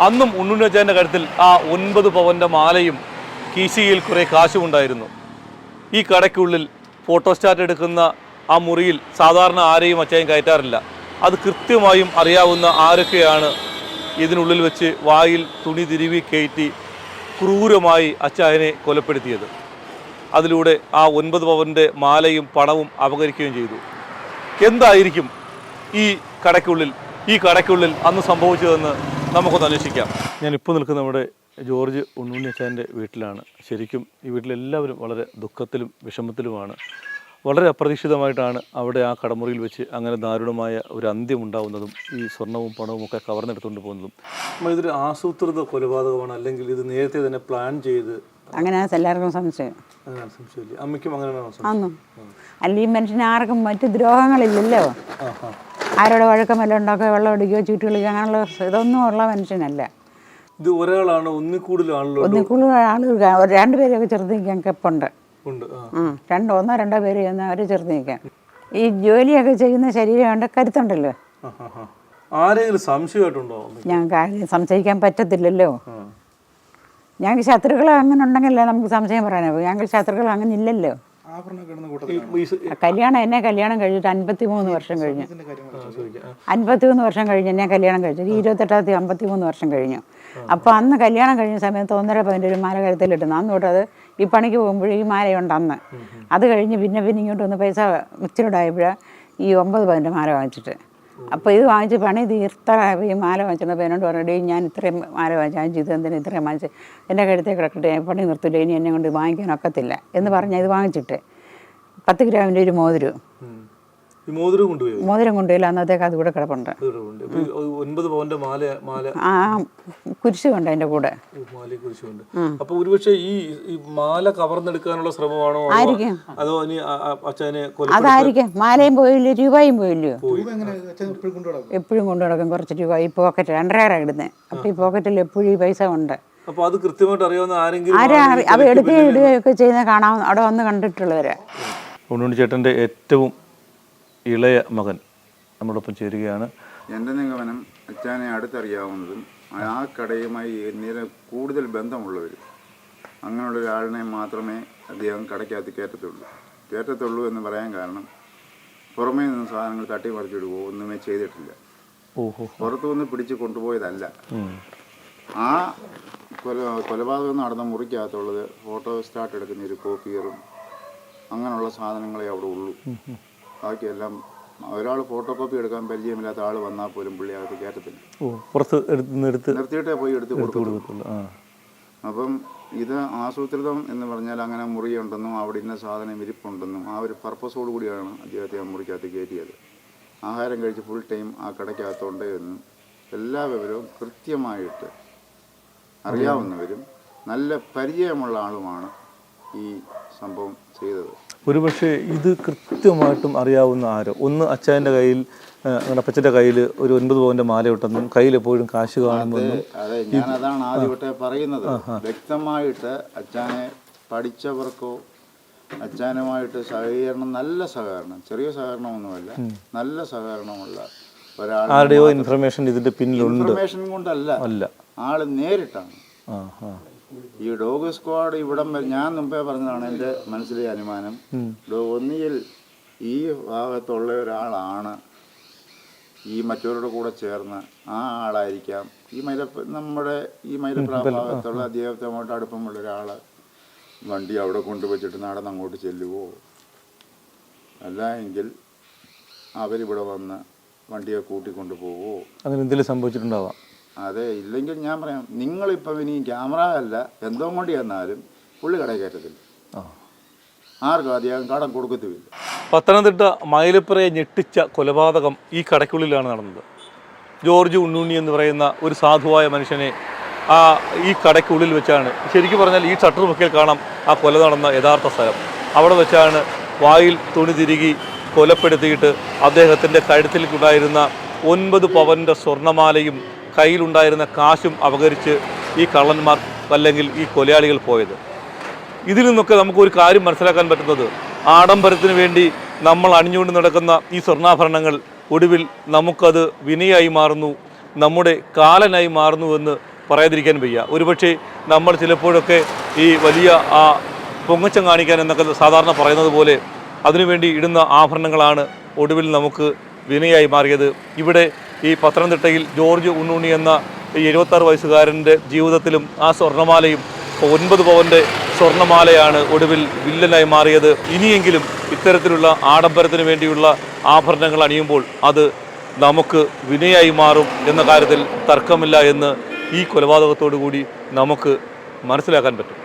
അന്നും ഉണ്ണുണ്ണച്ചാന്റെ കഴുത്തിൽ ആ ഒൻപത് പവന്റെ മാലയും കീശിയിൽ കുറേ കാശും ഉണ്ടായിരുന്നു ഈ കടയ്ക്കുള്ളിൽ ഫോട്ടോസ്റ്റാറ്റ് എടുക്കുന്ന ആ മുറിയിൽ സാധാരണ ആരെയും അച്ചായൻ കയറ്റാറില്ല. അത് കൃത്യമായും അറിയാവുന്ന ആരൊക്കെയാണ് ഇതിനുള്ളിൽ വെച്ച് വായിൽ തുണി തിരുവി കയറ്റി ക്രൂരമായി അച്ചായനെ കൊലപ്പെടുത്തിയത്. അതിലൂടെ ആ ഒൻപത് പവന്റെ മാലയും പണവും അപകരിക്കുകയും ചെയ്തു. എന്തായിരിക്കും ഈ കടയ്ക്കുള്ളിൽ ഈ കടയ്ക്കുള്ളിൽ അന്ന് സംഭവിച്ചതെന്ന് നമുക്കൊന്ന് അന്വേഷിക്കാം. ഞാൻ ഇപ്പോൾ നിൽക്കുന്ന നമ്മുടെ ജോർജ് ഉണ്ണുണ്ണി അച്ചായന്റെ വീട്ടിലാണ്. ശരിക്കും ഈ വീട്ടിലെല്ലാവരും വളരെ ദുഃഖത്തിലും വിഷമത്തിലുമാണ്. വളരെ അപ്രതീക്ഷിതമായിട്ടാണ് അവിടെ ആ കടമുറിയിൽ വെച്ച് അങ്ങനെ ദാരുണമായ ഒരു അന്ത്യം ഉണ്ടാവുന്നതും ഈ സ്വർണവും പണവും ഒക്കെ കവർന്നെടുത്തുകൊണ്ട് പോകുന്നതും. ഇതൊരു ആസൂത്രിത കൊലപാതകമാണ്. അല്ലെങ്കിൽ ഇത് നേരത്തെ തന്നെ പ്ലാൻ ചെയ്ത് അങ്ങനെ എല്ലാവർക്കും സംശയം. അമ്മയ്ക്കും അങ്ങനെയാണോ അല്ലെങ്കിൽ മനുഷ്യന് ആർക്കും മറ്റു ദ്രോഹങ്ങളില്ലല്ലോ. ആരോടെ വഴക്കം വല്ലതും ഉണ്ടാക്കുക വെള്ളം അടിക്കുകയോ ചീട്ട് കളിക്കുക അങ്ങനെയുള്ള ഇതൊന്നും ഉള്ള മനുഷ്യനല്ല. ഇത് ഒരാളാണ് ഒന്നിൽ കൂടുതൽ ആണല്ലോ ഒന്നിൽ കൂടുതൽ ആളുകൾ രണ്ടുപേരെയൊക്കെ ചെറുത്ത് നിൽക്കാൻ കെപ്പുണ്ട് രണ്ടോ ഒന്നോ രണ്ടോ പേര് ചെന്ന് അവർ ചെറുത്ത് നിൽക്കാം ഈ ജോലിയൊക്കെ ചെയ്യുന്ന ശരീരം കൊണ്ട് കരുത്തുണ്ടല്ലോ. ആരെങ്കിലും സംശയമായിട്ടുണ്ടോ? ഞങ്ങൾക്ക് ആരെയും സംശയിക്കാൻ പറ്റത്തില്ലല്ലോ. ഞങ്ങൾക്ക് ശത്രുക്കൾ അങ്ങനെ ഉണ്ടെങ്കിലേ നമുക്ക് സംശയം പറയാനാവും. ഞങ്ങൾക്ക് ശത്രുക്കൾ അങ്ങനെ ഇല്ലല്ലോ കല്യാണം എന്നെ കല്യാണം കഴിഞ്ഞിട്ട് അൻപത്തി മൂന്ന് വർഷം കഴിഞ്ഞു. അൻപത്തി മൂന്ന് വർഷം കഴിഞ്ഞ് എന്നെ കല്യാണം കഴിച്ചു ഈ ഇരുപത്തെട്ടാമത്തെ അമ്പത്തി മൂന്ന് വർഷം കഴിഞ്ഞു. അപ്പോൾ അന്ന് കല്യാണം കഴിഞ്ഞ സമയത്ത് ഒന്നര പതിനൊരു ഒരു മാല കഴുത്തിലിട്ടുന്നു അന്ന് തൊട്ട് അത് ഈ പണിക്ക് പോകുമ്പോഴേ ഈ മാലയുണ്ട് അന്ന്. അത് കഴിഞ്ഞ് പിന്നെ പിന്നെ ഇങ്ങോട്ട് വന്ന് പൈസ ഇച്ചിരിയോടായപ്പോഴാണ് ഈ ഒമ്പത് പതിനൊരു മാല വാങ്ങിച്ചിട്ട്. അപ്പോൾ ഇത് വാങ്ങിച്ച് പണി തീർത്ത ഈ മാല വാങ്ങിച്ചപ്പോൾ എന്നോട് പറഞ്ഞു ഞാൻ ഇത്രയും മാല വാങ്ങിച്ചു ഞാൻ ജീവിതത്തിന് ഇത്രയും വാങ്ങിച്ച് എന്റെ കഴുത്തേ കിടക്കട്ടെ ഞാൻ പണി നിർത്തില്ല ഇനി എന്നെ കൊണ്ട് വാങ്ങിക്കാൻ ഒക്കത്തില്ല എന്ന് പറഞ്ഞാൽ ഇത് വാങ്ങിച്ചിട്ട് പത്ത് ഗ്രാമിന്റെ ഒരു മോതിരം. മോതിരം കൊണ്ടുപോയി. മോതിരം കൊണ്ടുപോയില്ല. അന്നത്തേക്ക് അത് കൂടെ കിടപ്പുണ്ട്. ഒൻപത് പവന്റെ മാല മാല ആ കുരിശ് അതിന്റെ കൂടെ. അപ്പൊ ഒരുപക്ഷെ ഈ മാല കവർന്നെടുക്കാനുള്ള ശ്രമമാണോ അതോ- ആയിരിക്കും. അതോ ഇനി അച്ഛനെ കൊല അതായിരിക്കും. മാലയും പോയില്ല രൂപയും പോയില്ലയോ എപ്പോഴും കൊണ്ടു നടക്കും? കുറച്ച് രൂപ ഈ പോക്കറ്റ് രണ്ടര ഇടുന്നത് അപ്പൊ ഈ പോക്കറ്റിൽ എപ്പോഴും ഈ പൈസ ഉണ്ട്. അപ്പൊ അത് കൃത്യമായിട്ട് അറിയാവുന്ന ആരെങ്കിലും അവ എടുക്കുകയും ഇടുകയൊക്കെ ചെയ്യുന്ന കാണാൻ അവിടെ വന്ന് കണ്ടിട്ടുള്ളവരെ. ഉണ്ണുണ്ണി ചേട്ടന്റെ ഏറ്റവും ഇളയ മകൻ നമ്മളോടൊപ്പം ചേരുകയാണ്. എന്റെ നിഗമനം അച്ഛനെ അടുത്തറിയാവുന്നതും ആ കടയുമായി നേരെ കൂടുതൽ ബന്ധമുള്ളവരും. അങ്ങനെയുള്ള ഒരാളിനെ മാത്രമേ അദ്ദേഹം കടയ്ക്കകത്ത് കയറ്റത്തുള്ളൂ. കയറ്റത്തുള്ളൂ എന്ന് പറയാൻ കാരണം പുറമേ നിന്ന് സാധനങ്ങൾ തട്ടിമറിച്ചിടുകയോ ഒന്നുമേ ചെയ്തിട്ടില്ല. ഓഹോ. പുറത്തുനിന്ന് പിടിച്ച് കൊണ്ടുപോയതല്ല. ആ കൊല കൊലപാതകം നടന്ന മുറിക്കകത്തുള്ളത് ഫോട്ടോ സ്റ്റാർട്ട് എടുക്കുന്ന ഒരു കോപ്പിയറും അങ്ങനെയുള്ള സാധനങ്ങളെ അവിടെ ഉള്ളൂ. ബാക്കിയെല്ലാം ഒരാൾ ഫോട്ടോ കോപ്പി എടുക്കാൻ പരിചയമില്ലാത്ത ആൾ വന്നാൽ പോലും പുള്ളി അകത്ത് കയറ്റത്തില്ല. പുറത്ത് എടുത്ത് നിർത്തിയിട്ടേ പോയി എടുത്ത് കൊടുക്കും കൊടുക്കത്തുള്ളൂ. അപ്പം ഇത് ആസൂത്രിതം എന്ന് പറഞ്ഞാൽ അങ്ങനെ മുറിയുണ്ടെന്നും അവിടെ ഇന്ന സാധനം ഇരിപ്പുണ്ടെന്നും ആ ഒരു പർപ്പസോട് കൂടിയാണ് അദ്ദേഹത്തെ ആ മുറിക്കകത്ത് കയറ്റിയത്. ആഹാരം കഴിച്ച് ഫുൾ ടൈം ആ കടയ്ക്കകത്തുണ്ട് എന്നും എല്ലാ വിവരവും കൃത്യമായിട്ട് അറിയാവുന്നവരും നല്ല പരിചയമുള്ള ആളുമാണ് ഈ സംഭവം ചെയ്തത്. ഒരുപക്ഷെ ഇത് കൃത്യമായിട്ടും അറിയാവുന്ന ആരോ? ഒന്ന് അച്ഛന്റെ കയ്യിൽ അങ്ങനെ അപ്പച്ചന്റെ കയ്യിൽ ഒരു ഒൻപത് പവന്റെ മാലയിട്ടെന്നും കയ്യിൽ എപ്പോഴും കാശ് കാണുമെന്നും അതെ ഞാൻ അതാണ് ആദ്യമായിട്ട് പറയുന്നത്. വ്യക്തമായിട്ട് അച്ഛനെ പഠിച്ചവർക്കോ അച്ഛനുമായിട്ട് സഹകരണം നല്ല സഹകരണം ചെറിയ സഹകരണമൊന്നുമല്ല നല്ല സഹകരണമുള്ള ഒരാൾ ആരുടെയോ ഇൻഫർമേഷൻ ഇതിന്റെ പിന്നിലുണ്ട്. ഇൻഫർമേഷൻ കൊണ്ടല്ല. അല്ല. ആൾ നേരിട്ടാണ്. ഈ ഡോഗ് സ്ക്വാഡ് ഇവിടം ഞാൻ മുമ്പേ പറഞ്ഞതാണ് എന്റെ മനസ്സിലെ അനുമാനം. ഒന്നിയിൽ ഈ ഭാഗത്തുള്ള ഒരാളാണ് ഈ മറ്റവരുടെ കൂടെ ചേർന്ന് ആ ആളായിരിക്കാം. ഈ മൈല നമ്മുടെ ഈ മൈലപ്ര ഭാഗത്തുള്ള അദ്ദേഹത്തുമായിട്ട് അടുപ്പമുള്ള ഒരാൾ വണ്ടി അവിടെ കൊണ്ടുവച്ചിട്ട് നടന്ന് അങ്ങോട്ട് ചെല്ലുവോ? അല്ല എങ്കിൽ അവരിവിടെ വന്ന് വണ്ടിയെ കൂട്ടിക്കൊണ്ടു പോവോ അങ്ങനെ എന്തെങ്കിലും സംഭവിച്ചിട്ടുണ്ടാവാം. അതെ ഇല്ലെങ്കിൽ ഞാൻ പറയാം നിങ്ങളിപ്പം ഇനി ക്യാമറ അല്ല എന്തോ കൊണ്ട് ചെന്നാലും പുള്ളി കടയിൽ കയറ്റത്തില്ല. ആർക്കും അധികം കടം കൊടുക്കത്തുമില്ല. പത്തനംതിട്ട മയിലപ്പുറയെ ഞെട്ടിച്ച കൊലപാതകം ഈ കടയ്ക്കുള്ളിലാണ് നടന്നത്. ജോർജ് ഉണ്ണുണ്ണി എന്ന് പറയുന്ന ഒരു സാധുവായ മനുഷ്യനെ ആ ഈ കടയ്ക്കുള്ളിൽ വെച്ചാണ്. ശരിക്കും പറഞ്ഞാൽ ഈ ഷട്ടർ മുക്കിൽ കാണാം ആ കൊല നടന്ന യഥാർത്ഥ സ്ഥലം. അവിടെ വെച്ചാണ് വായിൽ തുണി തിരുകി കൊലപ്പെടുത്തിയിട്ട് അദ്ദേഹത്തിന്റെ കഴുത്തിലേക്കുണ്ടായിരുന്ന ഒൻപത് പവന്റെ സ്വർണമാലയും കയ്യിലുണ്ടായിരുന്ന കാശും അപകരിച്ച് ഈ കള്ളന്മാർ അല്ലെങ്കിൽ ഈ കൊലയാളികൾ പോയത്. ഇതിൽ നിന്നൊക്കെ നമുക്കൊരു കാര്യം മനസ്സിലാക്കാൻ പറ്റുന്നത് ആഡംബരത്തിന് വേണ്ടി നമ്മൾ അണിഞ്ഞുകൊണ്ട് നടക്കുന്ന ഈ സ്വർണാഭരണങ്ങൾ ഒടുവിൽ നമുക്കത് വിനയായി മാറുന്നു നമ്മുടെ കാലനായി മാറുന്നു എന്ന് പറയാതിരിക്കാൻ വയ്യ. ഒരുപക്ഷെ നമ്മൾ ചിലപ്പോഴൊക്കെ ഈ വലിയ ആ പൊങ്ങച്ചം കാണിക്കാൻ എന്നൊക്കെ സാധാരണ പറയുന്നത് പോലെ അതിനുവേണ്ടി ഇടുന്ന ആഭരണങ്ങളാണ് ഒടുവിൽ നമുക്ക് വിനയായി മാറിയത്. ഇവിടെ ഈ പത്തനംതിട്ടയിൽ ജോർജ് ഉണ്ണുണ്ണി എന്ന ഈ എഴുപത്താറ് വയസ്സുകാരന്റെ ജീവിതത്തിലും ആ സ്വർണമാലയും ഒൻപത് പവന്റെ സ്വർണമാലയാണ് ഒടുവിൽ വില്ലനായി മാറിയത്. ഇനിയെങ്കിലും ഇത്തരത്തിലുള്ള ആഡംബരത്തിന് വേണ്ടിയുള്ള ആഭരണങ്ങൾ അണിയുമ്പോൾ അത് നമുക്ക് വിനയായി മാറും എന്ന കാര്യത്തിൽ തർക്കമില്ല എന്ന് ഈ കൊലപാതകത്തോടു കൂടി നമുക്ക് മനസ്സിലാക്കാൻ പറ്റും.